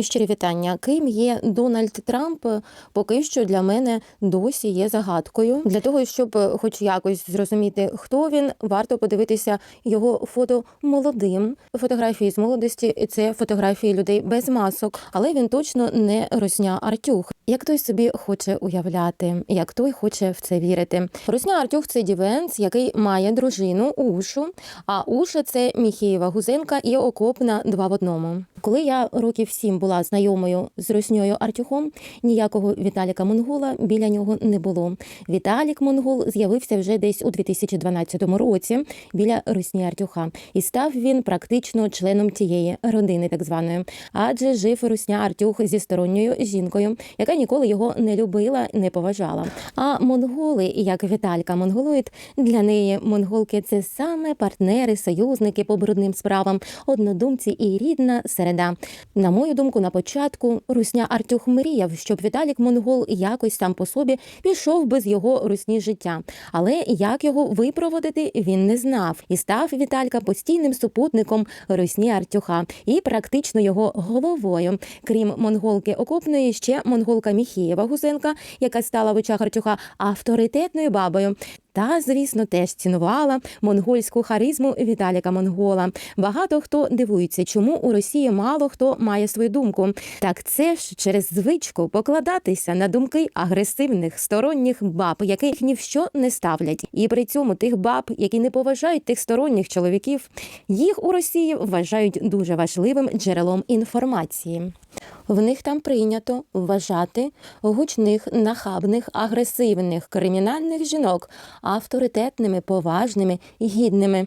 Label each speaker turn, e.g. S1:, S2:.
S1: Щирі вітання. Ким є Дональд Трамп, поки що для мене досі є загадкою. Для того, щоб хоч якось зрозуміти, хто він, варто подивитися його фото молодим. Фотографії з молодості це фотографії людей без масок, але він точно не Росня Артюх. Як той собі хоче уявляти, як той хоче в це вірити. Русня Артюх це дівенц, який має дружину Ушу. А Уша це Міхієва Гузенка і окопна два в одному. Коли я років сім була знайомою з Русньою Артюхом, ніякого Віталіка Монгола біля нього не було. Віталік Монгол з'явився вже десь у 2012 році біля Русні Артюха, і став він практично членом тієї родини, так званої. Адже жив Русня Артюх зі сторонньою жінкою, яка ніколи його не любила, не поважала. А монголи, як Віталька Монголоїд, для неї монголки це саме партнери, союзники по брудним справам, однодумці і рідна середа. На мою думку, на початку Русня Артюх мріяв, щоб Віталік Монгол якось сам по собі пішов без його русні життя. Але як його випроводити, він не знав і став Віталька постійним супутником Русні Артюха і практично його головою. Крім монголки окопної, ще монголка Міхієва Гузенка, яка стала в очах Артюха авторитетною бабою. Та, звісно, теж цінувала монгольську харизму Віталіка Монгола. Багато хто дивується, чому у Росії мало хто має свою думку. Так це ж через звичку покладатися на думки агресивних сторонніх баб, яких ні в що не ставлять. І при цьому тих баб, які не поважають тих сторонніх чоловіків, їх у Росії вважають дуже важливим джерелом інформації. В них там прийнято вважати гучних, нахабних, агресивних кримінальних жінок авторитетними, поважними і гідними.